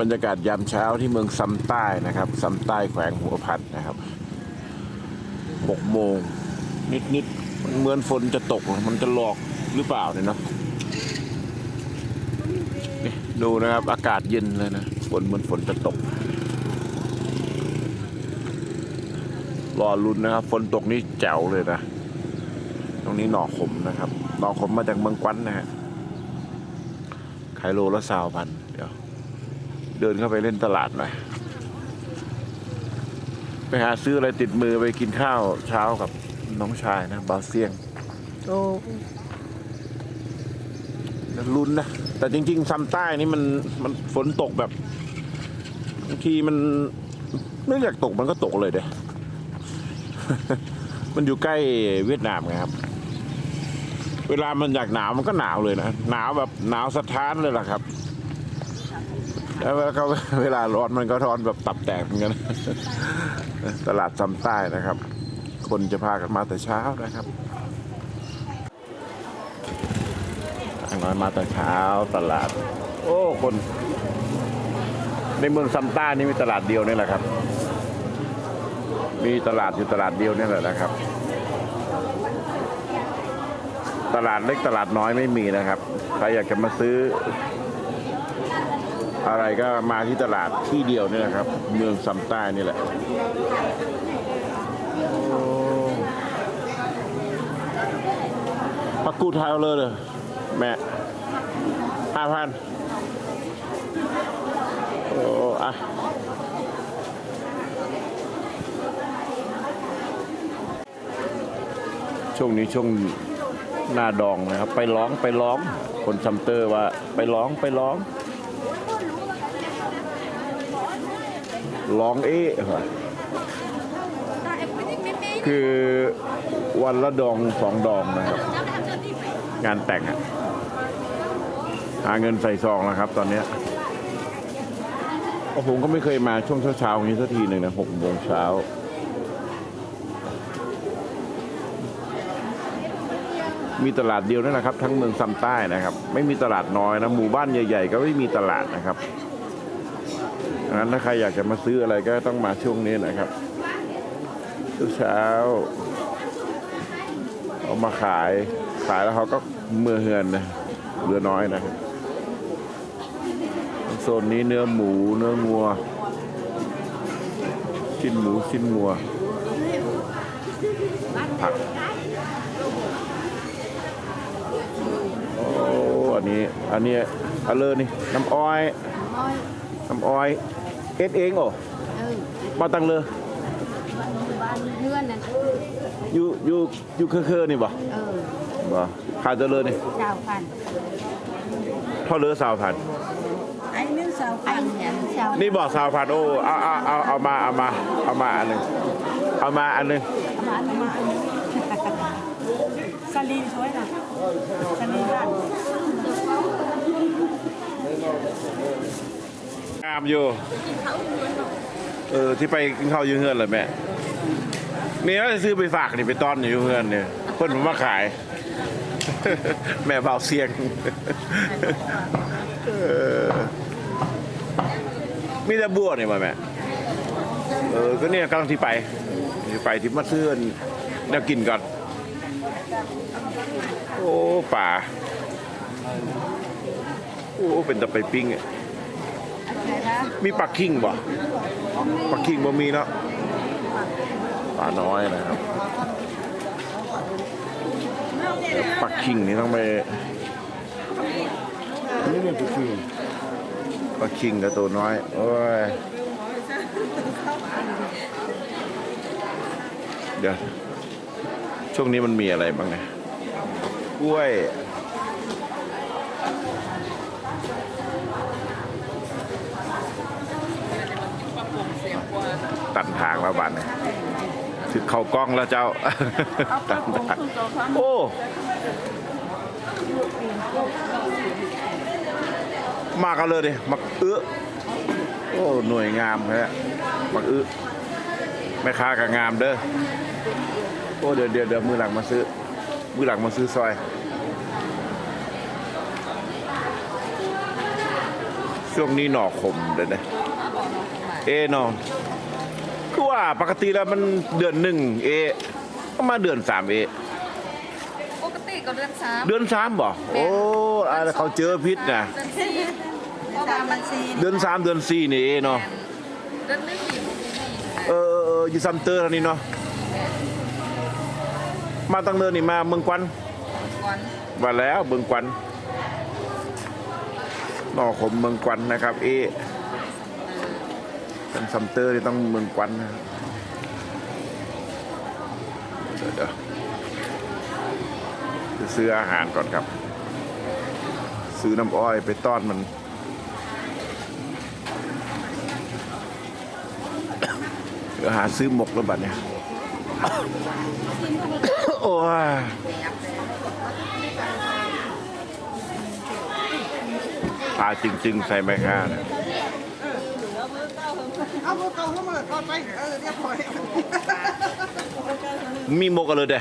บรรยากาศยามเช้าที่เมืองซัมใต้นะครับซัมใต้แขวงหัวพัดนะครับหกโมงนิดนิดมันเหมือนฝนจะตกมันจะหลอกหรือเปล่าเนี่ยเนาะนี่ดูนะครับ อากาศเย็นเลยนะฝนเหมือนฝนจะตกรอลุ้นนะครับ ฝนตกนี่แจ๋วเลยนะ ตรงนี้หน่อขมนะครับ หน่อขมมาจากเมืองกวันนะฮะขายโลละสาวพันเดี๋ยว เดินเข้าไปเล่นตลาดหน่อย ไปหาซื้ออะไรติดมือไปกินข้าวเช้ากับน้องชายนะบาวเซียงโอ้ลุ้นนะ แต่จริงๆซัมใต้นี่มันมันฝนตกแบบบางทีมันไม่อยากตกมันก็ตกเลยเด้มันอยู่ใกล้เวียดนามไงครับ เวลามันอยากหนาวมันก็หนาวเลยนะ หนาวแบบหนาวสะท้านเลยล่ะครับ แล้วก็เวลาร้อนมันก็ร้อนแบบตับแตกเหมือนกัน ตลาดซัมใต้นะครับ คนจะพากันมาแต่เช้านะครับน้อยมาแต่เช้าตลาด โอ้คน ในเมืองซัมใต้นี่มีตลาดเดียวนี่แหละครับ มีตลาดอยู่ตลาดเดียวนี่แหละนะครับ ตลาดเล็กตลาดน้อยไม่มีนะครับใครอยากจะมาซื้อ อะไรก็มาที่ตลาดที่เดียวนี่แหละครับ เมืองซัมใต้นี่แหละปักกูดไทยเอาเลยเลยแม่ห้าพันโอ้อะช่วงนี้ช่วงหน้าดองนะครับ ไปร้องไปร้อง คนซัมเตอร์ว่าไปร้องไปร้อง ร้องเอ๊ะคือวันละดองสองดองนะครับ งานแต่งอะหาเงินใส่ซองนะครับ ตอนเนี้ยผมก็ไม่เคยมาช่วงเช้าๆอย่างนี้สักทีหนึ่งนะหกโมงเช้ามีตลาดเดียวนั่นแหละครับ ทั้งเมืองซัมใต้นะครับ ไม่มีตลาดน้อยนะ หมู่บ้านใหญ่ ๆ ก็ไม่มีตลาดนะครับ นั้นถ้าใครอยากจะมาซื้ออะไรก็ต้องมาช่วงนี้นะครับเช้าๆเอามาขายขายแล้วเขาก็เมื่อเฮือนนะเหลือน้อยนะครับโซนนี้เนื้อหมูเนื้องัวชิ้นหมูชิ้นงัว ผักโอ้อันนี้อันนี้อันเลยนี่น้ำอ้อย Thôi, น้ำอ้อย เอ็ดเองโอ้ ừ, มาตังเลย bạn hươn này, อยู่อยู่อยู่เครือๆนี่บ่ ừ, บ่ขายจะเลยนี่ chào Phan, เท่าเรือสาวพัน anh biết sao anh nhận sao นี่บอกสาวพันโอ้เอาเอาเอาเอามาเอามาเอามาอันหนึ่งเอามาอันหนึ่ง mà anh mà anh Sali suối nào Sali bạn งามอยู่เออที่ไปกินข้าวอยืเฮือนเลยแม่นี่เราจะซื้อไปฝากนี่ไปต้อนอยู่เฮือนเนี่ยเพิ่นมาขาย แม่เบาเสียงเออมีแต่บัวนี่มาแม่เออก็เนี่ยกำลังที่ไปที่ไปที่มาซื้อแนวกินก่อน โอ้ป่าโอ้เป็นตะไปปิ้งอะ Này ra มีปักกิ่งบ่ปักกิ่งบ่มีเนาะปลาน้อยนะครับปักกิ่งนี่ต้องไปนี่เนี่ยปักกิ่งปักกิ่งกับตัวน้อยโอ้ยเดี๋ยวช่วงนี้มันมีอะไรบ้างเนี่ยกล้วย ตัดทางแล้วบัดเนี่ยถึงเข้ากล้องแล้วเจ้าตัดทางโอ้มากันเลยดิมักเอื้อโอ้หน่วยงามแท้มักเอื้อแม่ค้ากับงามเด้อโอ้เดี๋ยวเดี๋ยวเดี๋ยวมือหลังมาซื้อ มือหลังมาซื้อซอยช่วงนี้หน่อขมเลยนะเอะนอน คือว่าปกติแล้วมันเดือนหนึ่งเอะก็มาเดือนสามเอะปกติก็เดือนสามเดือนสามบ่โอ้อะไรเขาเจอพิษนะเดือนสี่เพราะว่ามันสี่เดือนสามเดือนสี่นี่เอะเนาะเดือนหนึงมีบุญมีเออเออเอออยู่ซัมเตอร์เท่านี้เนาะมาตั้งเนินนี่มาเมืองกวันก่อนมาแล้วเมืองกวันนอกขมเมืองกวันนะครับ เอะ เป็นซัมเตอร์นี่ต้องเมืองกวันนะครับเดี๋ยวเดี๋ยวจะซื้ออาหารก่อนครับ ซื้อน้ำอ้อยไปต้อนมันเดี๋ยวหาซื้อหมกแล้วบัดเนี่ย โอ้ยปลาจริง ๆ ใส่ไม้ค่าเนี่ย เอาพวกเก่าเข้ามาทอดไปเออเรียบร้อยมีหมกกันเลยเด้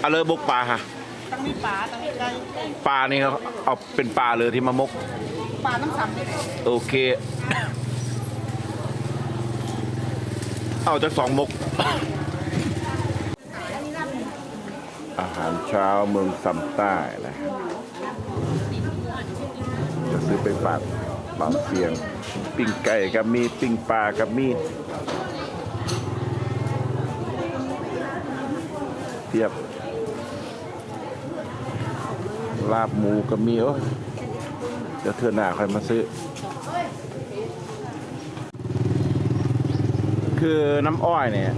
เอาเลยบกปลาฮะตั้งมีปลาตั้งมีไก่ปลานี่เขาเอาเป็นปลาเลยที่มามกปลาน้ำซ้ำนี่แหละโอเค เอาจากสองมก อาหารเช้าเมืองซัมใต้นะครับจะซื้อไปฝากบางเสียง ปิ้งไก่กับมีปิ้งปลากับมีเทียบ ลาบหมูกับมีโอ้เดี๋ยวเทื่อหน้าค่อยมาซื้อ คือน้ำอ้อยเนี่ย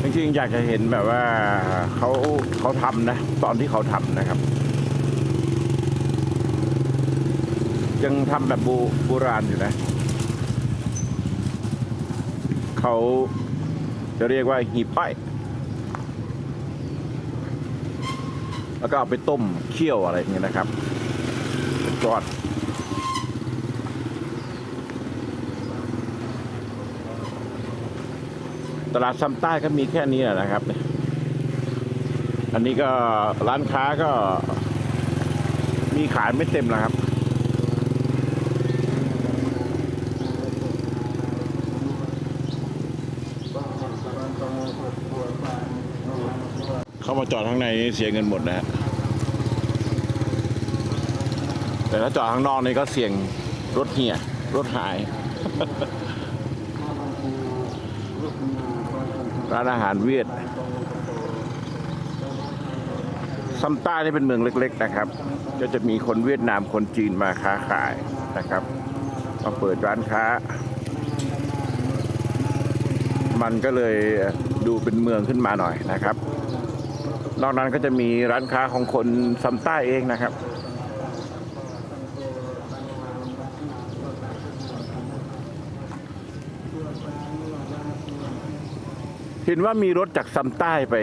จริงๆอยากจะเห็นแบบว่าเขาเขาทำนะ ตอนที่เขาทำนะครับ ยังทำแบบโบราณอยู่นะ เขาจะเรียกว่าหีบอ้อยแล้วก็เอาไปต้มเคี่ยวอะไรอย่างเงี้ยนะครับเป็นก้อนตลาดซ้ำใต้ก็มีแค่นี้แหละนะครับ อันนี้ก็ร้านค้าก็มีขายไม่เต็มแล้วครับ เข้า มาจอดข้างในนี่เสียเงินหมดนะฮะแต่ถ้าจอดข้างนอกนี่ก็เสี่ยงรถเหี่ยรถหาย ร้านอาหารเวียดซัมต้านี่เป็นเมืองเล็ก ๆ นะครับ ก็จะมีคนเวียดนามคนจีนมาค้าขายนะครับมาเปิดร้านค้า มันก็เลยดูเป็นเมืองขึ้นมาหน่อยนะครับ นอกนั้นก็จะมีร้านค้าของคนซัมใต้เองนะครับ เห็นว่ามีรถจากซัมใต้ไป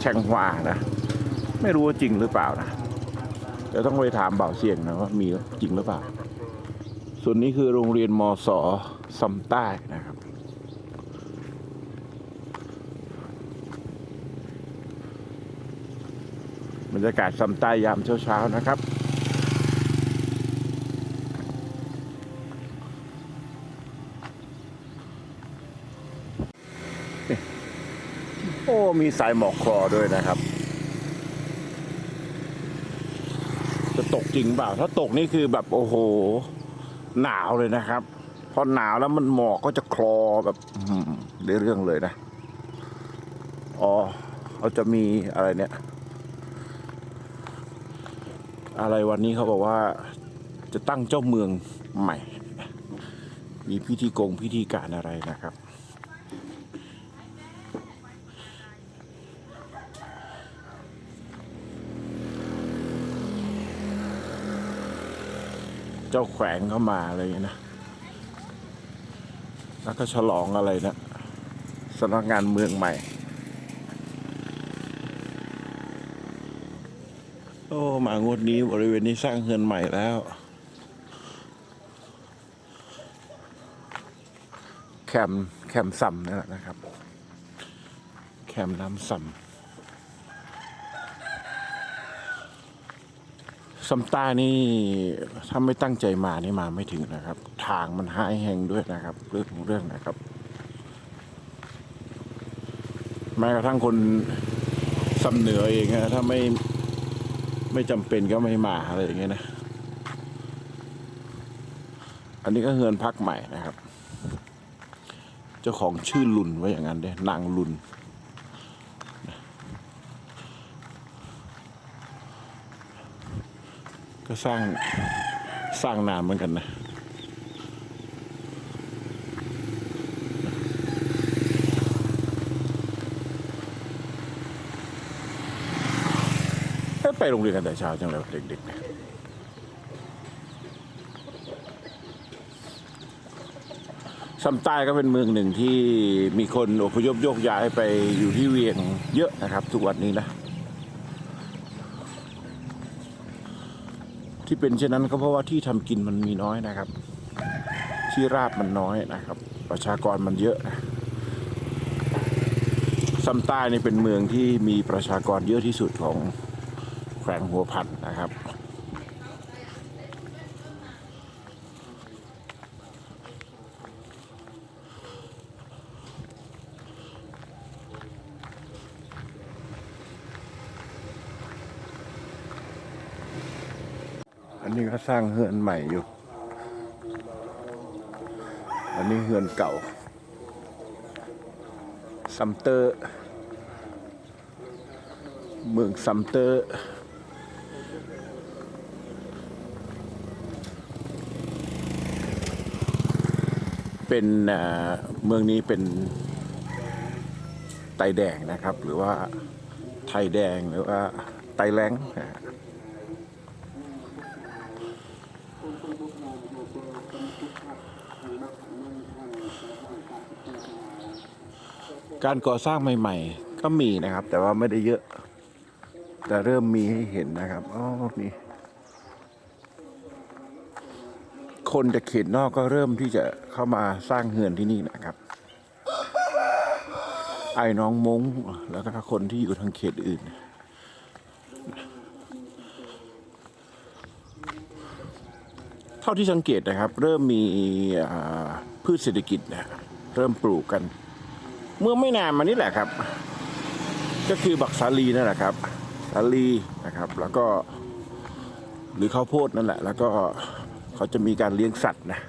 แชงฮวานะ ไม่รู้ว่าจริงหรือเปล่านะเดี๋ยวต้องไปถามเบ่าวเสียงนะว่ามีจริงหรือเปล่า ส่วนนี้คือโรงเรียนมสซัมใต้นะค รับรรยากาศซัมใต้ยามเช้าๆนะครับ โอ้ มีสายหมอกคลอด้วยนะครับ จะตกจริงเปล่า ถ้าตกนี่คือแบบโอ้โห หนาวเลยนะครับ พอหนาวแล้วมันหมอกก็จะคลอแบบอื้อหือได้เรื่องเลยนะ อ๋อเขาจะมีอะไรเนี่ย อะไรวันนี้เขาบอกว่าจะตั้งเจ้าเมืองใหม่ มีพิธีกงพิธีการอะไรนะครับ เจ้าแขวงเข้ามาอะไรอย่างเงี้ยนะแล้วก็ฉลองอะไรนะสำนักงานเมืองใหม่ โอ้มางวดนี้บริเวณนี้สร้างเฮือนใหม่แล้ว แคมป์แคมป์ซัมนี่แหละนะครับ แคมป์น้ำซัมซัมต้านี่ถ้าไม่ตั้งใจมานี่มาไม่ถึงนะครับ ทางมันหายแห่งด้วยนะครับ เรื่องของเรื่องนะครับ แม้กระทั่งคนสำเหนือเองนะถ้าไม่ ไม่จำเป็นก็ไม่มาอะไรอย่างเงี้ยนะ อันนี้ก็เฮือนพักใหม่นะครับ เจ้าของชื่อลุนไว้อย่างนั้นเด้นางลุนก็สร้างสร้างนานเหมือนกันนะ ไปโรงเรียนกันแต่เช้าจังเลยเด็กๆเนี่ยซัมใต้ก็เป็นเมืองหนึ่งที่มีคนอพยพโยกย้ายไปอยู่ที่เวียงเยอะนะครับ ทุกวันนี้นะ ที่เป็นเช่นนั้นก็เพราะว่าที่ทำกินมันมีน้อยนะครับ ที่ราบมันน้อยนะครับ ประชากรมันเยอะนะซัมใต้นี่เป็นเมืองที่มีประชากรเยอะที่สุดของ วงหัวพันนะครับอันนี้ก็สร้างเฮือนใหม่อยู่ อันนี้เฮือนเก่าซัมเตอร์ เมืองซัมเตอร์ เป็นเมืองนี้เป็นไตแดงนะครับ หรือว่าไทยแดงหรือว่าไตแรงการก่อสร้างใหม่ ๆ ก็มีนะครับ แต่ว่าไม่ได้เยอะ แต่เริ่มมีให้เห็นนะครับอ๋อมี คนจากเขตนอกก็เริ่มที่จะเข้ามาสร้างเฮือนที่นี่นะครับ ไอ้น้องมงแล้วก็คนที่อยู่ทางเขตอื่น เท่าที่สังเกตนะครับ เริ่มมีพืชเศรษฐกิจนะเริ่มปลูกกัน เมื่อไม่นานมานี้แหละครับ ก็คือบักสาลีนั่นแหละครับสาลีนะครับ แล้วก็หรือข้าวโพดนั่นแหละ แล้วก็ เขาจะมีการเลี้ยงสัตว์นะ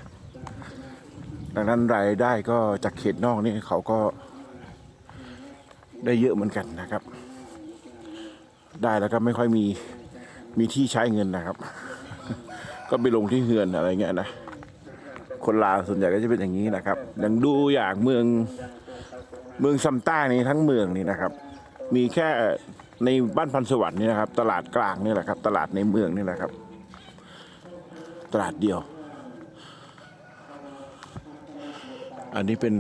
ดังนั้นรายได้ก็จากเขตนอกนี่เขาก็ได้เยอะเหมือนกันนะครับ ได้แล้วก็ไม่ค่อยมีมีที่ใช้เงินนะครับ ก็ไปลงที่เฮือนอะไรเงี้ยนะ คนลาวส่วนใหญ่ก็จะเป็นอย่างนี้นะครับ อย่างดูอย่างเมืองเมืองซัมต้านี่ทั้งเมืองนี่นะครับ มีแค่ในบ้านพันสวรรค์นี่นะครับ ตลาดกลางนี่แหละครับ ตลาดในเมืองนี่แหละครับ ตลาดเดียว อันนี้เป็น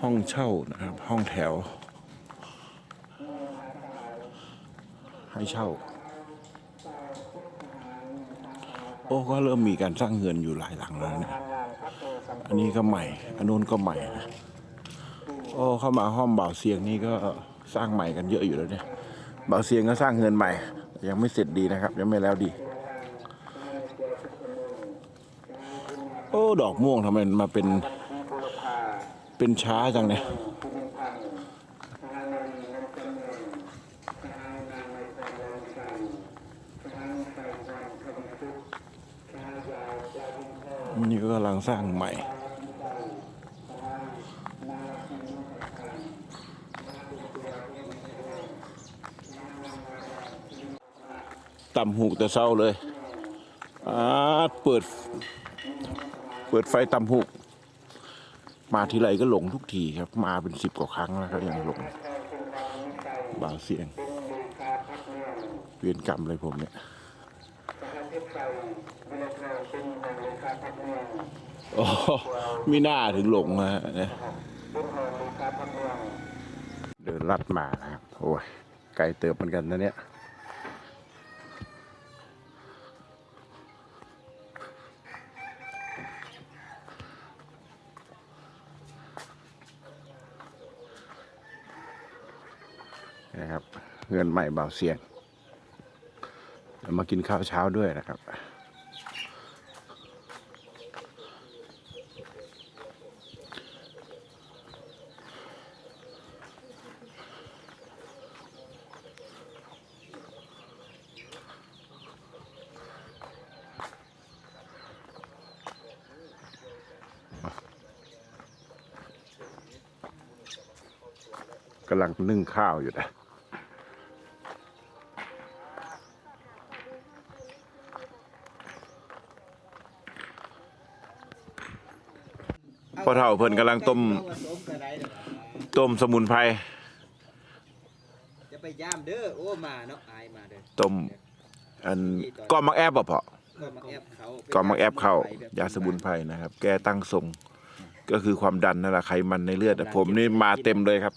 ห้องเช่านะครับ ห้องแถว ให้เช่า โอ้ก็เริ่มมีการสร้างเงินอยู่หลายหลังแล้วนะอันนี้ก็ใหม่ อันนู้นก็ใหม่นะโอ้เข้ามาห้องบ่าวเสียงนี่ก็สร้างใหม่กันเยอะอยู่แล้วเนี่ยบ่าวเสียงก็สร้างเงินใหม่ ยังไม่เสร็จดีนะครับ ยังไม่แล้วดี อ้ ดอกม่วงทำไมมาเป็นเป็นช้าจังเนี่ยนี่ก็กำลังสร้างใหม่ ต่ำหูกแต่เศร้าเลยอาเปิด ปิดไฟตำหูกมาทีไรก็หลงทุกทีครับ มาเป็นสิบกว่าครั้งแล้วก็ยังหลงบ่าวเสียง เวียนกรรมเลยผมเนี่ยโอ้มีหน้าถึงหลงนะฮะเนี่ยเดินลัดมานะครับโอ้ยไกลเติบเหมือนกันนะเนี่ย นะครับเงินใหม่เบาเสียงมากินข้าวเช้าด้วยนะครับ กำลังนึ่งข้าวอยู่นะ พ่อเฒ่าเพิ่นกำลังต้มต้มสมุนไพรจะไปย่ามเด้อโอ้มาเนาะอายมาเด้อต้มอันก้อมักแอบบ่พอก็มาแอบเขาก้อมักแอบเข้ายาสมุนไพรนะครับ แก้ตั้งทรงก็คือความดันนั่นแหละไขมันในเลือดอะผมนี่มาเต็มเลยครับ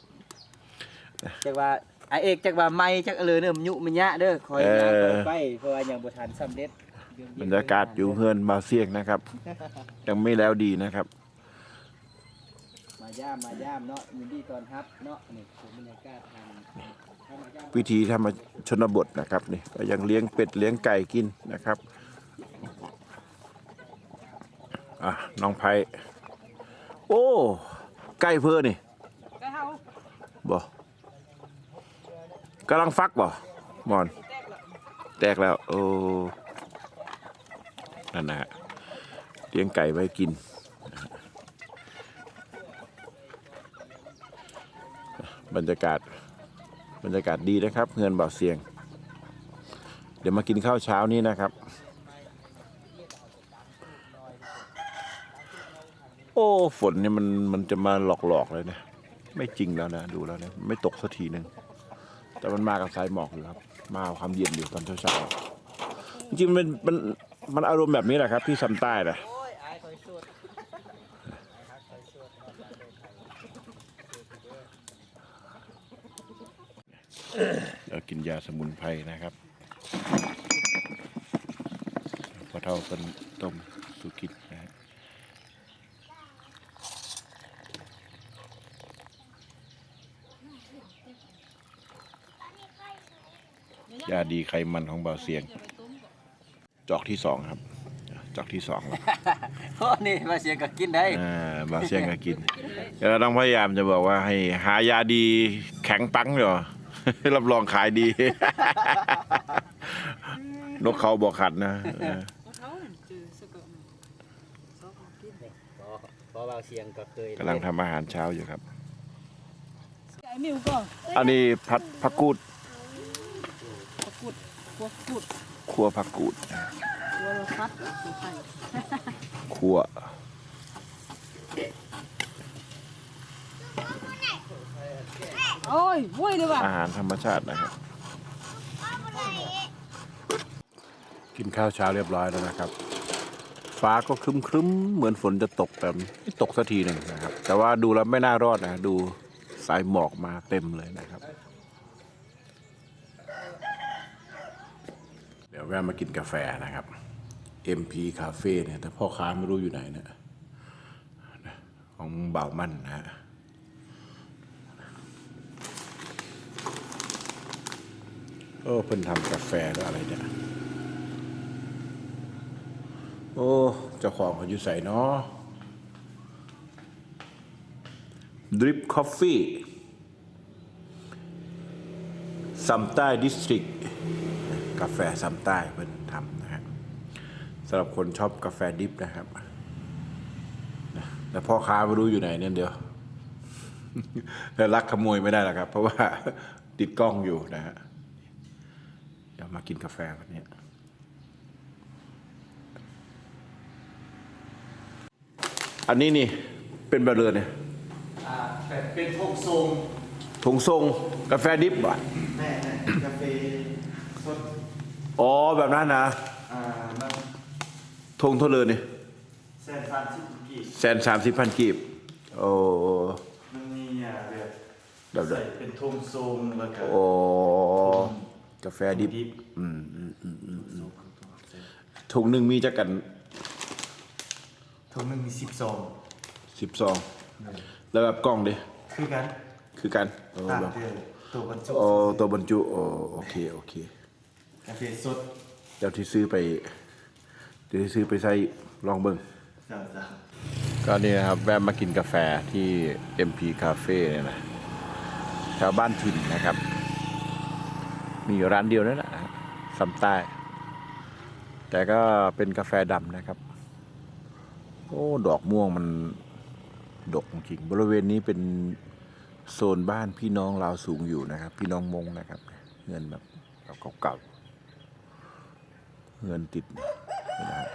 จักว่าไอเอกจักว่าไม่จักเออเนิ่มยุมันยะเด้อคอยย่างเออคอยไปเพราะว่ายังบ่ทันสำเร็จบรรยากาศอยู่เฮือนมาเสียงนะครับ ยังไม่แล้วดีนะครับ มาย่ามมาย่ามเนาะยินดีตอนรับเนาะนี่คือบรรยากาศทางเข้ามาย่ามวิธีธรรมชนบทนะครับนี่ก็ยังเลี้ยงเป็ดเลี้ยงไก่กินนะครับอะน้องไพโอ้ไก่เพื่อนี่ก็เฮาบ่กำลังฟักบ่มอน แตกแล้ว โอ้นั่นนะเลี้ยงไก่ไว้กิน บรรยากาศบรรยากาศดีนะครับเงินเบาเสียง เดี๋ยวมากินข้าวเช้านี้นะครับ โอ้ฝนเนี่ยมันมันจะมาหลอกๆเลยนะไม่จริงแล้วนะดูแล้วเนี่ยไม่ตกสักทีหนึ่งแต่มันมากับสายหมอกอยู่ครับ มาเอาความเย็นอยู่ตอนเช้าๆจริงๆมันมันมันอารมณ์แบบนี้แหละครับที่ซัมใต้นะ โอ้ยอายคอยสวด เรากินยาสมุนไพรนะครับพอเท่าเป็นต้มสุกินนะฮะยาดีไขมันของเบาเสียง จอกที่สองครับ จอกที่สองแล้วโอ้นี่มาเสียงก็กินได้อ่าเบาเสียงก็กินเราต้องพยายามจะบอกว่าให้หายาดีแข็งปังเหรอ รับรองขายดี นกเขาบอกขัดนะเออพอเบาเสียงก็เคยกำลังทำอาหารเช้าอยู่ครับ ไอ้มิวก็อันนี้ผัดผักกูดกุดพวกกุดครัวผักกูดตัวรถคัดใส่ครัว โอ้ยวุ้ยเลยว่ะอาหารธรรมชาตินะครับ กินข้าวเช้าเรียบร้อยแล้วนะครับ ฟ้าก็ครึ้มครึ้มๆเหมือนฝนจะตกแต่ไม่ตกสักทีหนึ่งนะครับ แต่ว่าดูแล้วไม่น่ารอดนะ ดูสายหมอกมาเต็มเลยนะครับ เดี๋ยวแวะมากินกาแฟนะครับ MP Cafe เนี่ยแต่พ่อค้าไม่รู้อยู่ไหนเนะของเบามั่นนะฮะ โอ้เพิ่นทำกาแฟหรืออะไรเนี่ยโอ้เจ้าของเขาอยู่ใส่เนาะดริปคอฟฟี่ซัมใต้ดิสตริกกาแฟซัมใต้เพิ่นทำนะฮะสำหรับคนชอบกาแฟดิบนะครับนะแต่พ่อค้าไม่รู้อยู่ไหนเนี่ยเดียวแต่ลักขโมยไม่ได้หรอกครับ เพราะว่าติดกล้องอยู่นะฮะ เดี๋ยวมากินกาแฟวันนี้อันนี้นี่เป็นแบบเรือเนี่ยอ่าแต่เป็นพวกทรงถุงทรงกาแฟดิบบ่ะแม่นะกาแฟสดอ๋อแบบนั้นนะอ่ามันทงเท่าเลยนี่แซนฟรานซิสกีแสนสามสิบพันกีบโอ้มันมีอ่าแบบแบบเดิใส่มเป็นทงทรงแล้วก็โอ้ กาแฟดิบดิบอืมอืมอืมอืมอืมถุงหนึ่งมีจะกันทงหนึงมีสิบซองสิบซองแล้วแบบกล้องดิคือกัน คือกันโอ้ต่างแบบแต่ตัวบรรจุโอ้ตัวบรรจุโอ้โอเคโอเคกาแฟสดเดี๋ยวที่ซื้อไปเดี๋ยวที่ซื้อไปใส่ลองเบิ่งจ้าจ้าก็นี่นะครับแวะมากินกาแฟที่ MP Cafe เนี่ยนะแถวบ้านถิ่นนะครับ มีอยู่ร้านเดียวนั่นแหละซัมใต้ แต่ก็เป็นกาแฟดำนะครับ โอ้ ดอกม่วงมันดกจริงบริเวณนี้เป็นโซนบ้านพี่น้องลาวสูงอยู่นะครับ พี่น้องมงนะครับ เงินแบบเก่าๆเงินติดนะ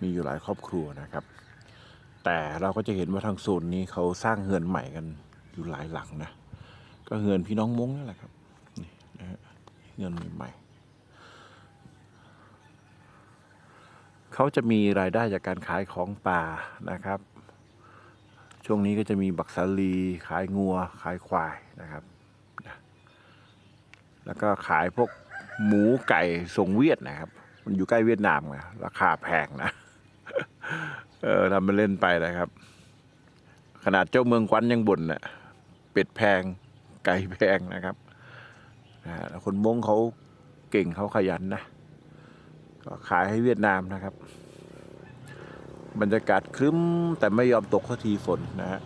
มีอยู่หลายครอบครัวนะครับ แต่เราก็จะเห็นว่าทางโซนนี้เขาสร้างเฮือนใหม่กันอยู่หลายหลังนะ ก็เฮือนพี่น้องมงนั่นแหละครับ เฮือนใหม่ๆเขาจะมีรายได้จากการขายของป่านะครับ ช่วงนี้ก็จะมีบักสาลีขายงัว ขายควายนะครับ แล้วก็ขายพวกหมูไก่ส่งเวียดนะครับ มันอยู่ใกล้เวียดนามไงราคาแพงนะ เออทำมันเล่นไปนะครับ ขนาดเจ้าเมืองควันยังบ่นน่ะเป็ดแพงไก่แพงนะครับ นะฮะคนมงเขาเก่งเขาขยันนะ ก็ขายให้เวียดนามนะครับ บรรยากาศครึ้มแต่ไม่ยอมตกข้อทีฝนนะฮะ